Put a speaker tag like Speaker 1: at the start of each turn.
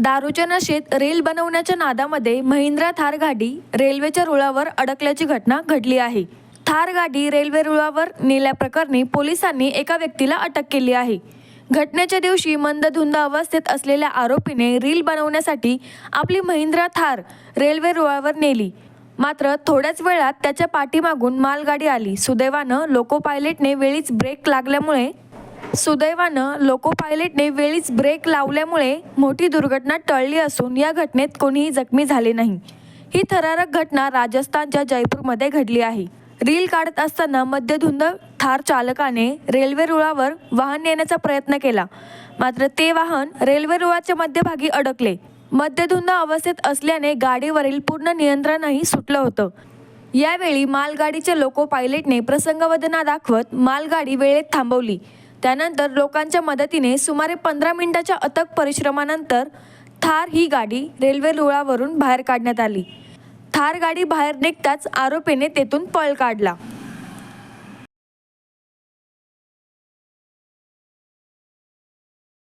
Speaker 1: दारूच्या नशेत रेल बनवण्याच्या नादामध्ये महिंद्रा थार गाडी रेल्वेच्या रुळावर अडकल्याची घटना घडली आहे. थार गाडी रेल्वे रुळावर नेल्याप्रकरणी पोलिसांनी एका व्यक्तीला अटक केली आहे. घटनेच्या दिवशी मंदधुंद अवस्थेत असलेल्या आरोपीने रील बनवण्यासाठी आपली महिंद्रा थार रेल्वे रुळावर नेली. मात्र थोड्याच वेळात त्याच्या पाठीमागून मालगाडी आली. सुदैवानं लोको पायलटने वेळीच ब्रेक लागल्यामुळे सुदैवानं लोको पायलटने वेळीच ब्रेक लावल्यामुळे मोठी दुर्घटना टळली असून या घटनेत कोणीही जखमी झाले नाही. ही थरारक घटना राजस्थानच्या जयपूरमध्ये घडली आहे. रील काढत असताना मध्यधुंद थार चालकाने रेल्वे रुळावर वाहन नेण्याचा प्रयत्न केला. मात्र ते वाहन रेल्वे रुळाच्या मध्यभागी अडकले. मध्यधुंद अवस्थेत असल्याने गाडीवरील पूर्ण नियंत्रणही सुटलं होतं. यावेळी मालगाडीच्या लोको पायलटने प्रसंगवदना दाखवत मालगाडी वेळेत थांबवली. त्यानंतर लोकांच्या मदतीने सुमारे पंधरा मिनिटाच्या अथक परिश्रमानंतर थार ही गाडी रेल्वे रुळावरून बाहेर काढण्यात आली. थार गाडी बाहेर निघताच आरोपीने तेथून पळ काढला.